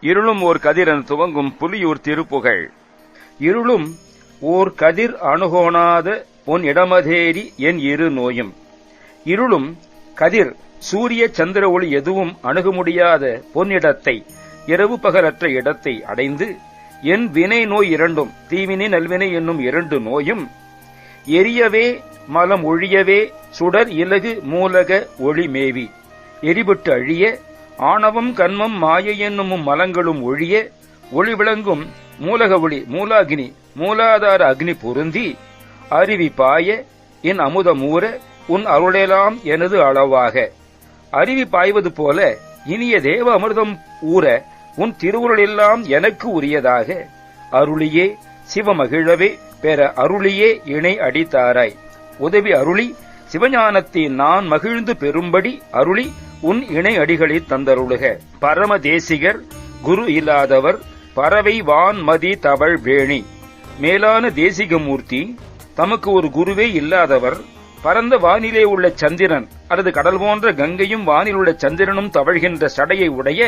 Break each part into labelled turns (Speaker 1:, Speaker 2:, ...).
Speaker 1: இருளும் ஓர் கதிர் என துவங்கும் புலியூர் திருப்புகழ். இருளும் ஓர் கதிர் அணுகோணாத பொன் இடமதேரி என் இரு நோயும். இருளும் கதிர் சூரிய சந்திர ஒளி எதுவும் அணுக முடியாத பொன்னிடத்தை இரவு பகலற்ற இடத்தை அடைந்து என் வினை நோய் இரண்டும் தீவினை நல்வினை என்னும் இரண்டு நோயும் எரியவே மலம் ஒழியவே சுடர் இலகு மூலக ஒளி மேவி எரிபட்டு அழிய ஆணவம் கண்மம் மாயை என்னும் மலங்களும் ஒழிய ஒளி விளங்கும் மூலக ஒளி மூலாகினி மூலாதார அக்னி பொருந்தி அருவி பாய என் அமுதமூர உன் அருளெல்லாம் எனது அளவாக. அருவி பாய்வது போல இனிய தேவ அமிர்தம் ஊற உன் திருவுருளெல்லாம் எனக்கு உரியதாக. அருளியே சிவமகிழவே பெற அருளியே இணை அடித்தாராய். உதவி அருளி சிவஞானத்தை நான் மகிழ்ந்து பெறும்படி அருளி உன் இணை அடிகளை தந்தருளுக. பரம தேசிகர் குரு இல்லாதவர் பறவை வான்மதி தவழ் வேணி. மேலான தேசிகமூர்த்தி தமக்கு ஒரு குருவே இல்லாதவர் பரந்த வானிலே உள்ள சந்திரன் அல்லது கடல் போன்ற கங்கையும் வானில் உள்ள சந்திரனும் தவழ்கின்ற சடையை உடைய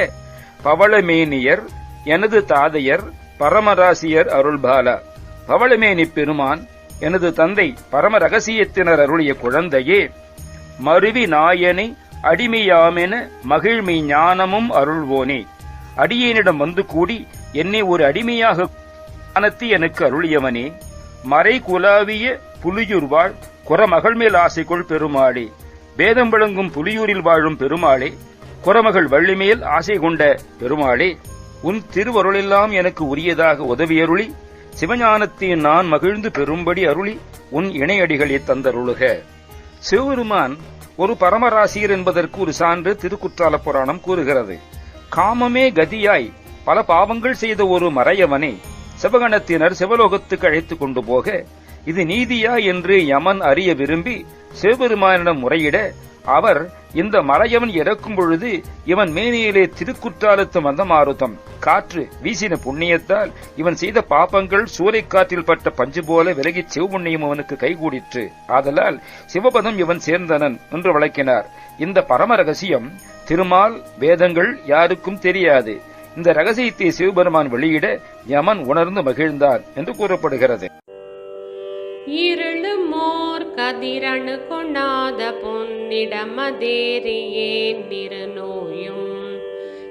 Speaker 1: பவளமேனியர் எனது தாதையர் பரமராசியர் அருள்பாலா. பவளமேனி பெருமான் எனது தந்தை பரம ரகசியத்தினர் அருளிய குழந்தையே மருவி நாயனை அடிமையாமென மகிழ்மை ஞானமும் அருள்வோனே. அடியேனிடம் வந்து கூடி என்னை ஒரு அடிமையாக ஞானத்தை எனக்கு அருளியவனே. மறை குலாவிய புலியூர் குறமகள் மேல் ஆசைக்குள் பெருமாளே. வேதம் விளங்கும் புலியூரில் வாழும் பெருமாளே. குறமகள் வள்ளிமேல் ஆசை கொண்ட பெருமாளே உன் திருவருளெல்லாம் எனக்கு உரியதாக உதவியருளி. சிவஞானத்தை நான் மகிழ்ந்து பெறும்படி அருளி உன் இணையடிகளை தந்தருளுக. சிவபெருமான் ஒரு பரமராசியர் என்பதற்கு ஒரு சான்று திருக்குற்றால புராணம் கூறுகிறது. காமமே கதியாய் பல பாவங்கள் செய்த ஒரு மறையவனை சிவகணத்தினர் சிவலோகத்துக்கு அழைத்துக் கொண்டு போக இது நீதியா என்று யமன் அறிய விரும்பி சிவபெருமானிடம் முறையிட அவர் இந்த மலையவன் இறக்கும் பொழுது இவன் மேனியிலே திருக்குற்றாலத்து மந்தமாருதம். காற்று வீசின புண்ணியத்தால் இவன் செய்த பாப்பங்கள் சூறைக்காற்றில் பட்ட பஞ்சு போல விலகி சிவபுண்ணியம் அவனுக்கு கைகூடிற்று. ஆதலால் சிவபதம் இவன் சேர்ந்தனன் என்று விளக்கினார். இந்த பரம ரகசியம் திருமால் வேதங்கள் யாருக்கும் தெரியாது. இந்த ரகசியத்தை சிவபெருமான் வெளியிட யமன் உணர்ந்து மகிழ்ந்தான் என்று கூறப்படுகிறது.
Speaker 2: இருளுமோர் கதிரணு கொண்டாத பொன்னிடமதேறியேன் நிறுநோயும்.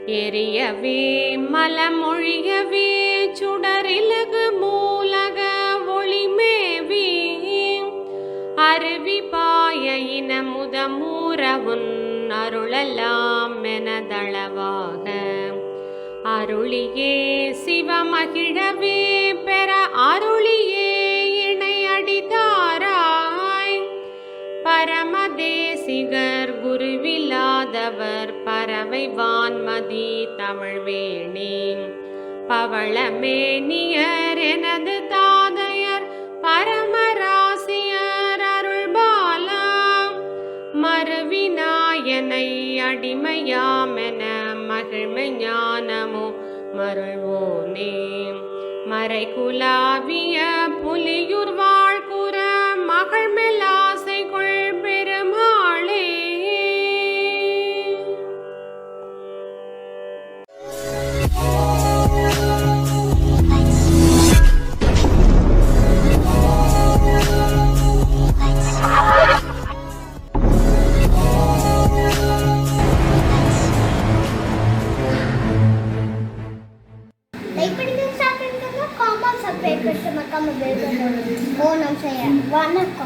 Speaker 2: எரியவே மலமொழியவே சுடரிலகு மூலக ஒளிமேவி. அருவி பாய இனமுதமூரவுன் அருளலாம் எனதளவாக. அருளியே சிவமகிழவே பெற அருளியே பரமதேசிகர் குருவில்லாதவர் பறவை வான்மதி தமிழ்வேணி. பவளமேனியர் எனது தாதையர் பரமராசியர் அருள்பாலா மறுவினாயனை அடிமையாமென மகிழ்மை ஞானமோ மருள்வோனே. மறைகுலாவிய புலியுர் வாழ்குற மகள்
Speaker 3: పేరు పెడతాం అక్క మా పేరు పెడతాం ఓ నమస్తే వన్ అక్క.